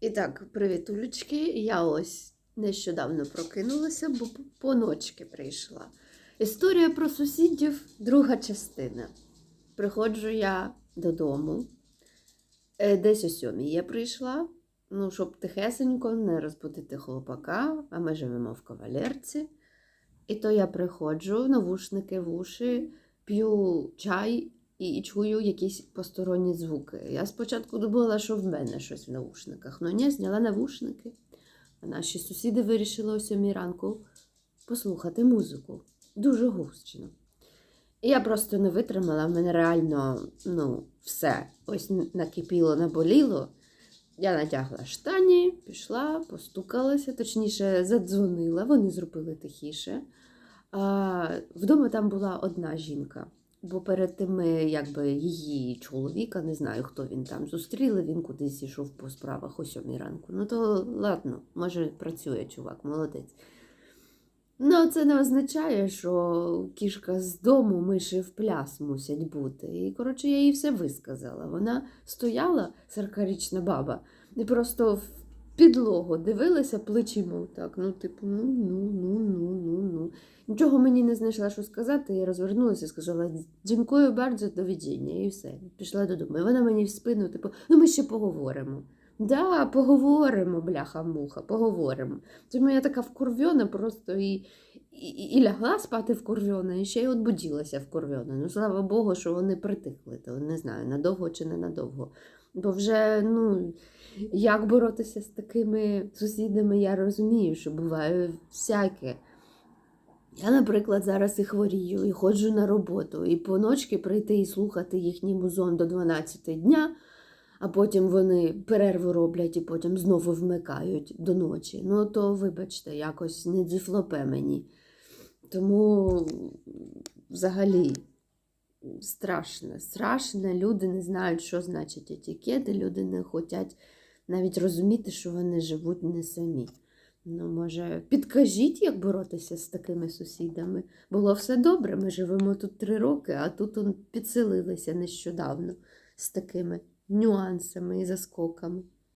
І так, привіт, Улючки. Я ось нещодавно прокинулася, бо по ночки прийшла. Історія про сусідів, друга частина. Приходжу я додому. Е, Десь о сьомій я прийшла, ну, щоб тихесенько не розбудити хлопака, а ми живемо в кавалерці. І то я приходжу, навушники в уші, п'ю чай і чую якісь посторонні звуки. Я спочатку думала, що в мене щось в навушниках. Ну ні, зняла навушники. А наші сусіди вирішили о сьомій ранку послухати музику. Дуже гучно. І я просто не витримала, в мене реально ну, все ось накипіло, наболіло. Я натягла штані, пішла, постукалася, точніше, задзвонила, вони зробили тихіше. А, вдома там була одна жінка, бо перед тим, якби її чоловіка, не знаю, хто він там зустріли, він кудись йшов по справах о сьомій ранку. Ну то ладно, може працює чувак, молодець. Ну, це не означає, що кішка з дому миші в пляс мусять бути. І, коротше, я їй все висказала. Вона стояла, сорокарічна баба, і просто в підлогу дивилася плечима так. Ну, типу, ну, ну, ну, ну, ну. Нічого мені не знайшла, що сказати, я розвернулася і сказала дякую bardzo, до відіння, і все. Пішла додому. І вона мені в спину, типу, ну ми ще поговоримо. Да, поговоримо, бляха-муха, поговоримо. Тому я така вкурвьона просто і, і, і лягла спати вкурвьона, і ще й отбуділася вкурвьона. Ну, слава Богу, що вони притихли, то не знаю, надовго чи не надовго. Бо вже, ну, як боротися з такими сусідами, я розумію, що буває всяке. Я, наприклад, зараз і хворію, і ходжу на роботу, і по ночки прийти і слухати їхній музон до 12 дня, а потім вони перерву роблять і потім знову вмикають до ночі. Ну, то, вибачте, якось не дзіфлопе мені. Тому взагалі страшно. Страшно, люди не знають, що значить етикети, люди не хочуть навіть розуміти, що вони живуть не самі. Ну, може, підкажіть, як боротися з такими сусідами. Було все добре, ми живемо тут три роки, а тут он підселилися нещодавно з такими нюансами і заскоками.